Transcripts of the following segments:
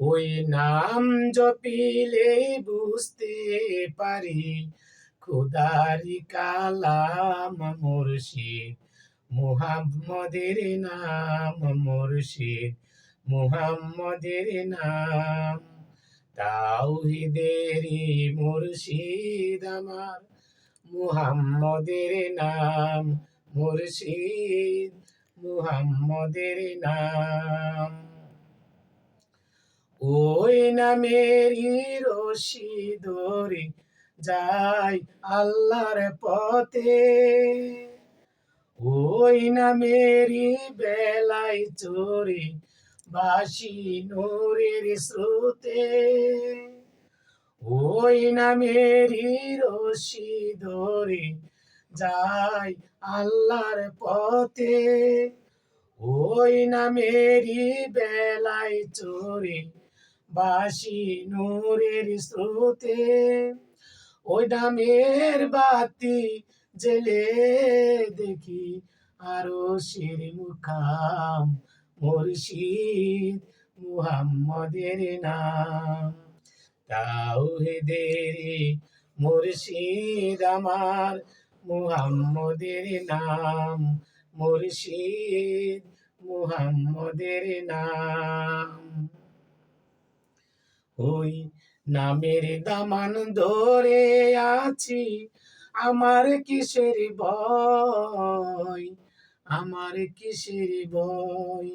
ওই নাম জপিলে বুঝতে পারি, খুদারি কালাম মুর্শিদ, মুহাম্মদের নাম মুর্শিদ, মুহাম্মদের নাম তাওহিদেরি মুর্শিদ আমার, মুহাম্মদের নাম মুর্শিদ, মুহাম্মদের নাম ওই নামেরই রশি ধরে যাই আল্লাহর পথে। ওই নামেরই বেলায় চোরে বাসি নোরের স্রোতে। ওই নামেরই রশি ধরে যাই আল্লাহর পথে। ওই নামেরই বেলায় চোরে বাসি নূরের স্রোতে। ওই নামের বাতি জেলে দেখি আরও শির মুখাম মুর্শিদ মুহাম্মদের নাম। তাওহিদেরি মুর্শিদ আমার মুহাম্মদের নাম, মুর্শিদ মুহাম্মদের নাম। ওই নামের দামান ধরে আছি, আমার কিসের ভয়? আমার কিসের ভয়?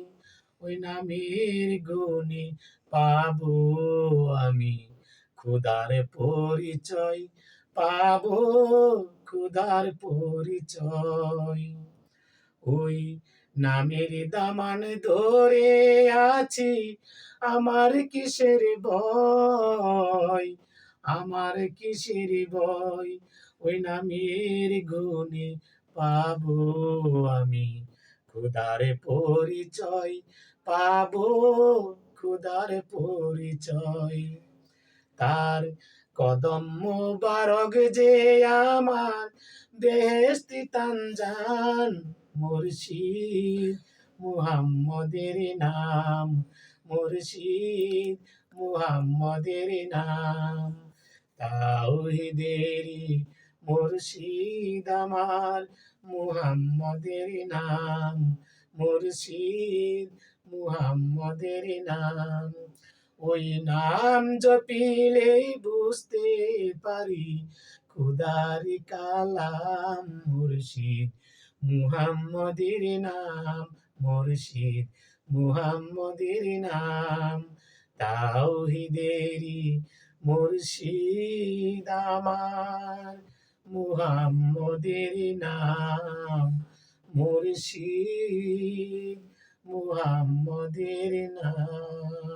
ওই নামের গুণে পাবো আমি খুদার পরিচয় পাবো খুদার পরিচয়। ওই নামের দামান ধরে আছি আমার কিসের ভয়? আমার কিসের ভয়? ওই নামের গুণে পাবো আমি। খুদার পরিচয় পাবো খুদার পরিচয়। তার কদম মুবারক যে আমার বেহেস্তি তানজান মুর্শিদ, মুহাম্মদের নাম, মুর্শিদ, মুহাম্মদের নাম। তাওহিদেরি মুর্শিদ আমার, মুহাম্মদের নাম, মুর্শিদ, মুহাম্মদের নাম। ওই নাম জপিলেই বুঝতে পারি, খুদারি কালাম মুর্শিদ। মুহাম্মদের নাম মুর্শিদ মুহাম্মদের নাম তাওহিদেরি মুর্শিদ আমার। মুহাম্মদের নাম মুর্শিদ মুহাম্মদের নাম